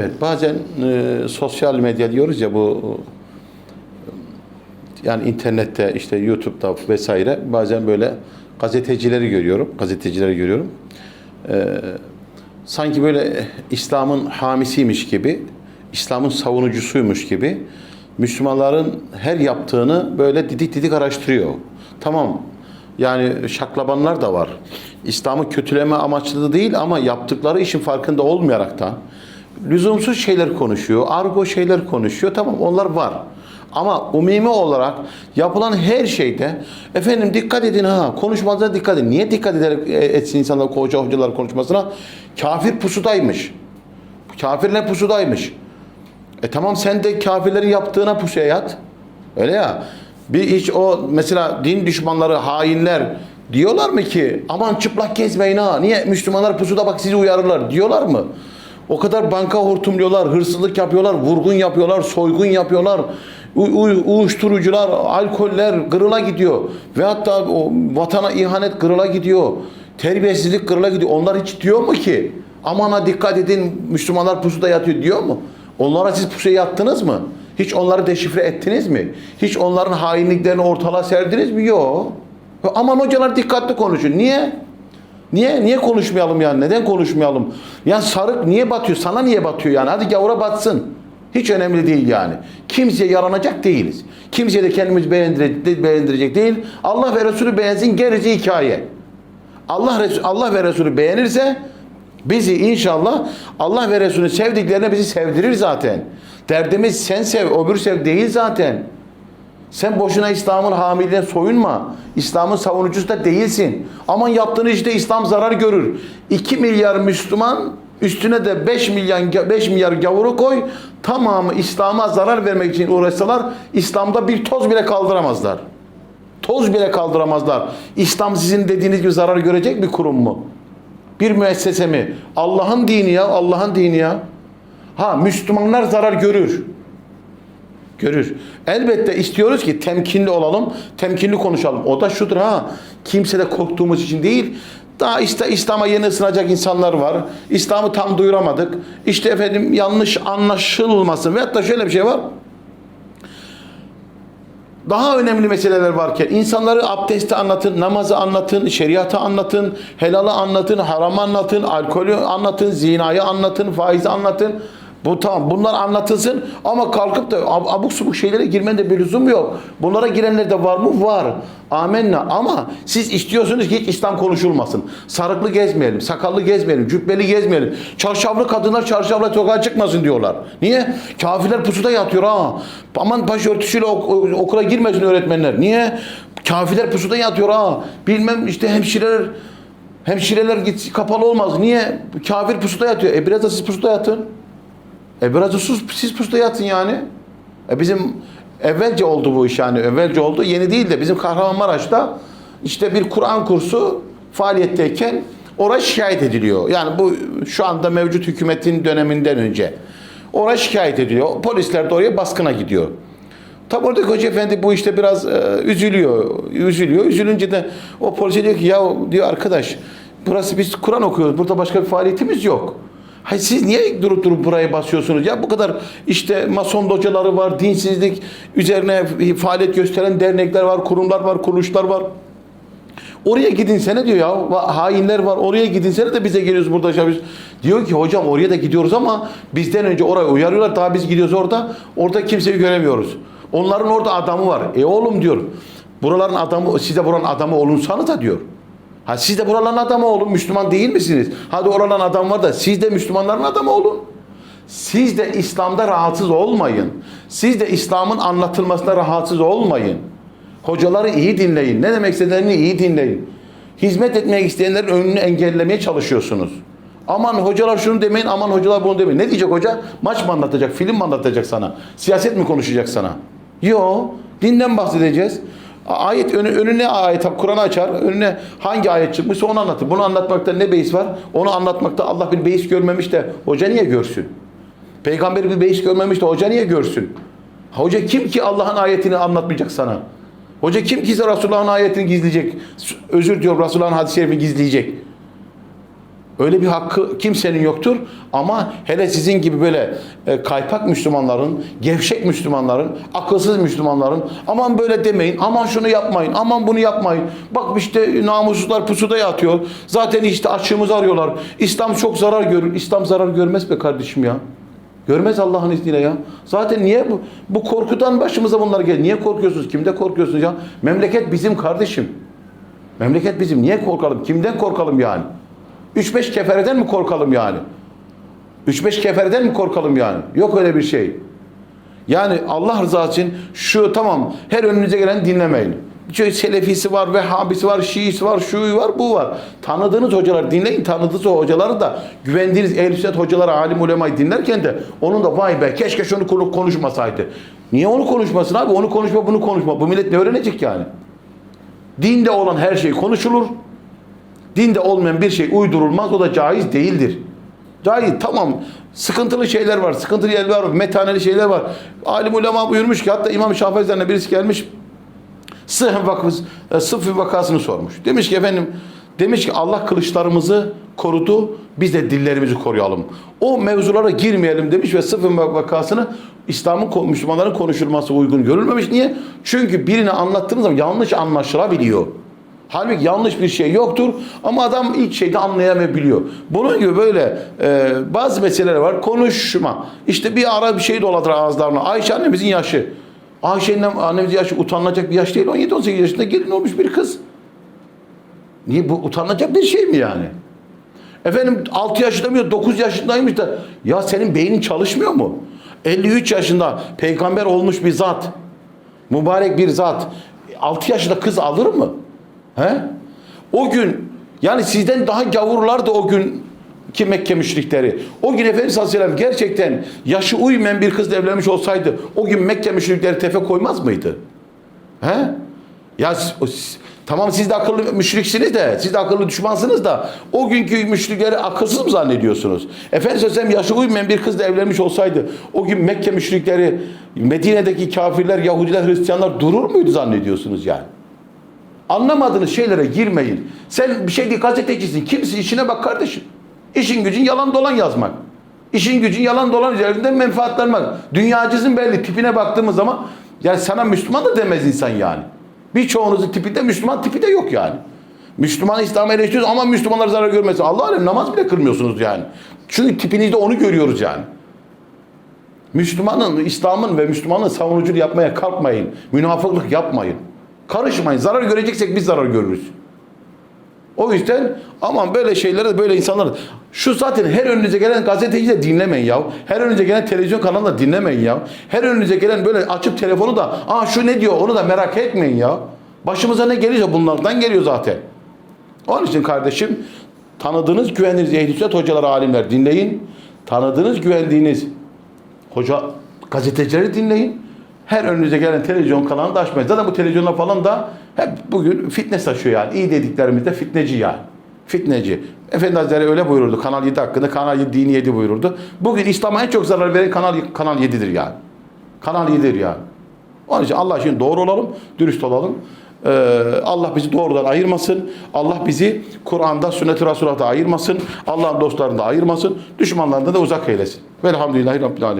Evet, bazen e, sosyal medya diyoruz ya bu yani internette işte YouTube'da vesaire bazen böyle gazetecileri görüyorum, gazetecileri görüyorum. E, sanki böyle İslam'ın hamisiymiş gibi, İslam'ın savunucusuymuş gibi Müslümanların her yaptığını böyle didik didik araştırıyor. Tamam yani şaklabanlar da var. İslam'ı kötüleme amaçlı değil ama yaptıkları işin farkında olmayaraktan lüzumsuz şeyler konuşuyor, argo şeyler konuşuyor. Tamam onlar var. Ama umumi olarak yapılan her şeyde efendim dikkat edin ha konuşmalarına dikkat edin. Niye dikkat ederek etsin insanlar koca hocalar konuşmasına? Kafir pusudaymış. Kafirler pusudaymış. E tamam sen de kafirlerin yaptığına pusuya yat. Öyle ya. Bir hiç o mesela din düşmanları, hainler diyorlar mı ki aman çıplak gezmeyin ha. Niye Müslümanlar pusuda bak sizi uyarırlar diyorlar mı? O kadar banka hortumluyorlar, hırsızlık yapıyorlar, vurgun yapıyorlar, soygun yapıyorlar. U- u- uyuşturucular, alkoller kırıla gidiyor. Ve hatta o vatana ihanet kırıla gidiyor. Terbiyesizlik kırıla gidiyor. Onlar hiç diyor mu ki? Aman ha dikkat edin Müslümanlar pusuda yatıyor diyor mu? Onlara siz pusuya yattınız mı? Hiç onları deşifre ettiniz mi? Hiç onların hainliklerini ortalığa serdiniz mi? Yok. Aman hocalar dikkatli konuşun. Niye? Niye? Niye konuşmayalım yani? Neden konuşmayalım? Ya sarık niye batıyor? Sana niye batıyor yani? Hadi gavura batsın. Hiç önemli değil yani. Kimseye yaranacak değiliz. Kimseye de kendimizi beğendirecek, beğendirecek değil. Allah ve Resulü beğensin gerisi hikaye. Allah Resul, Allah ve Resulü beğenirse bizi inşallah Allah ve Resulü sevdiklerine bizi sevdirir zaten. Derdimiz sen sev, öbür sev değil zaten. Sen boşuna İslam'ın hamiliğine soyunma. İslam'ın savunucusu da değilsin. Aman yaptığın işte İslam zarar görür. 2 milyar Müslüman üstüne de 5 milyar 5 milyar gavuru koy. Tamamı İslam'a zarar vermek için uğraşsalar İslam'da bir toz bile kaldıramazlar. Toz bile kaldıramazlar. İslam sizin dediğiniz gibi zarar görecek bir kurum mu? Bir müessese mi? Allah'ın dini ya, Allah'ın dini ya. Ha Müslümanlar zarar görür. Görür. Elbette istiyoruz ki temkinli olalım, temkinli konuşalım. O da şudur ha. Kimse de korktuğumuz için değil. Daha işte İslam'a yeni ısınacak insanlar var. İslam'ı tam duyuramadık. İşte efendim yanlış anlaşılmasın. Veyahut da şöyle bir şey var. Daha önemli meseleler varken insanları abdesti anlatın, namazı anlatın, şeriatı anlatın, helalı anlatın, haramı anlatın, alkolü anlatın, zinayı anlatın, faizi anlatın. Bu tamam bunlar anlatılsın ama kalkıp da ab- abuk subuk şeylere girmenin de bir lüzum yok. Bunlara girenler de var mı? Var. Amenna. Ama siz istiyorsunuz ki hiç İslam konuşulmasın. Sarıklı gezmeyelim, sakallı gezmeyelim, cübbeli gezmeyelim. Çarşaflı kadınlar çarşafla sokağa çıkmasın diyorlar. Niye? Kafirler pusuda yatıyor ha. Aman başörtüsüyle ok- okula girmesin öğretmenler. Niye? Kafirler pusuda yatıyor ha. Bilmem işte hemşireler hemşireler git kapalı olmaz. Niye? Kafir pusuda yatıyor. E biraz da siz pusuda yatın. E biraz sus, siz pusuda yatın yani. E bizim evvelce oldu bu iş yani. Evvelce oldu. Yeni değil de bizim Kahramanmaraş'ta işte bir Kur'an kursu faaliyetteyken oraya şikayet ediliyor. Yani bu şu anda mevcut hükümetin döneminden önce. Oraya şikayet ediliyor. Polisler de oraya baskına gidiyor. Tam oradaki hoca efendi bu işte biraz e, üzülüyor. Üzülüyor. Üzülünce de o polise diyor ki ya diyor arkadaş burası biz Kur'an okuyoruz. Burada başka bir faaliyetimiz yok. Hayır siz niye durup durup buraya basıyorsunuz? Ya bu kadar işte mason hocaları var, dinsizlik üzerine faaliyet gösteren dernekler var, kurumlar var, kuruluşlar var. Oraya gidinsene diyor ya. Hainler var. Oraya gidinsene de bize geliyoruz burada. yapıyoruz. Diyor ki hocam oraya da gidiyoruz ama bizden önce oraya uyarıyorlar. Daha biz gidiyoruz orada. Orada kimseyi göremiyoruz. Onların orada adamı var. E oğlum diyor. Buraların adamı, size buranın adamı olunsanız da diyor. Ha siz de buraların adamı olun. Müslüman değil misiniz? Hadi oraların adam var da siz de Müslümanların adamı olun. Siz de İslam'da rahatsız olmayın. Siz de İslam'ın anlatılmasına rahatsız olmayın. Hocaları iyi dinleyin. Ne demek istediklerini iyi dinleyin. Hizmet etmek isteyenlerin önünü engellemeye çalışıyorsunuz. Aman hocalar şunu demeyin, aman hocalar bunu demeyin. Ne diyecek hoca? Maç mı anlatacak, film mi anlatacak sana? Siyaset mi konuşacak sana? Yo, dinden bahsedeceğiz. Ayet önü, önüne ayet Kur'an'ı açar. Önüne hangi ayet çıkmışsa onu anlatır. Bunu anlatmakta ne beis var? Onu anlatmakta Allah bir beis görmemiş de hoca niye görsün? Peygamber bir beis görmemiş de hoca niye görsün? Hoca kim ki Allah'ın ayetini anlatmayacak sana? Hoca kim ki Resulullah'ın ayetini gizleyecek? Özür diyorum Resulullah'ın hadis-i şerifini gizleyecek. Öyle bir hakkı kimsenin yoktur. Ama hele sizin gibi böyle e, kaypak Müslümanların, gevşek Müslümanların, akılsız Müslümanların aman böyle demeyin, aman şunu yapmayın, aman bunu yapmayın. Bak işte namussuzlar pusuda yatıyor. Zaten işte açığımızı arıyorlar. İslam çok zarar görür. İslam zarar görmez be kardeşim ya. Görmez Allah'ın izniyle ya. Zaten niye bu, bu korkudan başımıza bunlar geliyor? Niye korkuyorsunuz? Kimde korkuyorsunuz ya? Memleket bizim kardeşim. Memleket bizim. Niye korkalım? Kimden korkalım yani? 3-5 kefereden mi korkalım yani? 3-5 kefereden mi korkalım yani? Yok öyle bir şey. Yani Allah rızası için şu tamam her önünüze gelen dinlemeyin. Şöyle Selefisi var, Vehhabisi var, Şiisi var, şu var, bu var. Tanıdığınız hocalar dinleyin. Tanıdığınız hocaları da güvendiğiniz ehl sünnet hocaları, alim ulemayı dinlerken de onun da vay be keşke şunu konu- konuşmasaydı. Niye onu konuşmasın abi? Onu konuşma, bunu konuşma. Bu millet ne öğrenecek yani? Dinde olan her şey konuşulur. Dinde olmayan bir şey uydurulmaz. O da caiz değildir. Caiz tamam. Sıkıntılı şeyler var. Sıkıntılı yerler var. Metaneli şeyler var. Alim ulema buyurmuş ki hatta İmam Şafii birisi gelmiş. Sıhh vakıs, e, Sıfır vakasını sormuş. Demiş ki efendim demiş ki Allah kılıçlarımızı korudu. Biz de dillerimizi koruyalım. O mevzulara girmeyelim demiş ve sıfır vakasını İslam'ın Müslümanların konuşulması uygun görülmemiş. Niye? Çünkü birini anlattığınız zaman yanlış anlaşılabiliyor. Halbuki yanlış bir şey yoktur ama adam ilk şeyde anlayamayabiliyor. Bunun gibi böyle e, bazı meseleler var. Konuşma. İşte bir ara bir şey doladır ağızlarına. Ayşe annemizin yaşı. Ayşe'nin annemizin yaşı utanılacak bir yaş değil. 17-18 yaşında gelin olmuş bir kız. Niye bu utanılacak bir şey mi yani? Efendim 6 yaşında mı 9 yaşındaymış da ya senin beynin çalışmıyor mu? 53 yaşında peygamber olmuş bir zat. Mübarek bir zat. 6 yaşında kız alır mı? He? O gün yani sizden daha gavurlardı o gün ki Mekke müşrikleri. O gün Efendimiz sallallahu aleyhi ve sellem gerçekten yaşı uymayan bir kızla evlenmiş olsaydı o gün Mekke müşrikleri tefe koymaz mıydı? He? Ya tamam siz de akıllı müşriksiniz de, siz de akıllı düşmansınız da o günkü müşrikleri akılsız mı zannediyorsunuz? Efendimiz Aleyhisselam yaşı uymayan bir kızla evlenmiş olsaydı o gün Mekke müşrikleri, Medine'deki kafirler, Yahudiler, Hristiyanlar durur muydu zannediyorsunuz yani? Anlamadığınız şeylere girmeyin. Sen bir şey değil gazetecisin. Kimsin? işine bak kardeşim. İşin gücün yalan dolan yazmak. İşin gücün yalan dolan üzerinden menfaatlanmak. Dünyacısın belli. Tipine baktığımız zaman yani sana Müslüman da demez insan yani. Birçoğunuzun tipinde Müslüman tipi de yok yani. Müslüman İslam'ı eleştiriyoruz ama Müslümanlar zarar görmesin. Allah alem namaz bile kılmıyorsunuz yani. Çünkü tipinizde onu görüyoruz yani. Müslümanın, İslam'ın ve Müslümanın savunuculuğu yapmaya kalkmayın. Münafıklık yapmayın. Karışmayın. Zarar göreceksek biz zarar görürüz. O yüzden aman böyle şeylere böyle insanlar şu zaten her önünüze gelen gazeteci de dinlemeyin ya. Her önünüze gelen televizyon kanalını da dinlemeyin ya. Her önünüze gelen böyle açıp telefonu da aa şu ne diyor onu da merak etmeyin ya. Başımıza ne geliyorsa bunlardan geliyor zaten. Onun için kardeşim tanıdığınız güvendiğiniz ehl hocalar alimler dinleyin. Tanıdığınız güvendiğiniz hoca gazetecileri dinleyin. Her önünüze gelen televizyon kanalını da açmayın. Zaten bu televizyonlar falan da hep bugün fitne saçıyor yani. İyi dediklerimizde fitneci yani. Fitneci. Efendi Hazretleri öyle buyururdu Kanal 7 hakkında. Kanal 7 dini 7 buyururdu. Bugün İslam'a en çok zarar veren Kanal, Kanal 7'dir yani. Kanal 7'dir yani. Onun için Allah için doğru olalım, dürüst olalım. Ee, Allah bizi doğrudan ayırmasın. Allah bizi Kur'an'da, sünnet-i Resulullah'ta ayırmasın. Allah'ın dostlarında ayırmasın. Düşmanlarında da uzak eylesin. Velhamdülillahi Rabbil Alemin.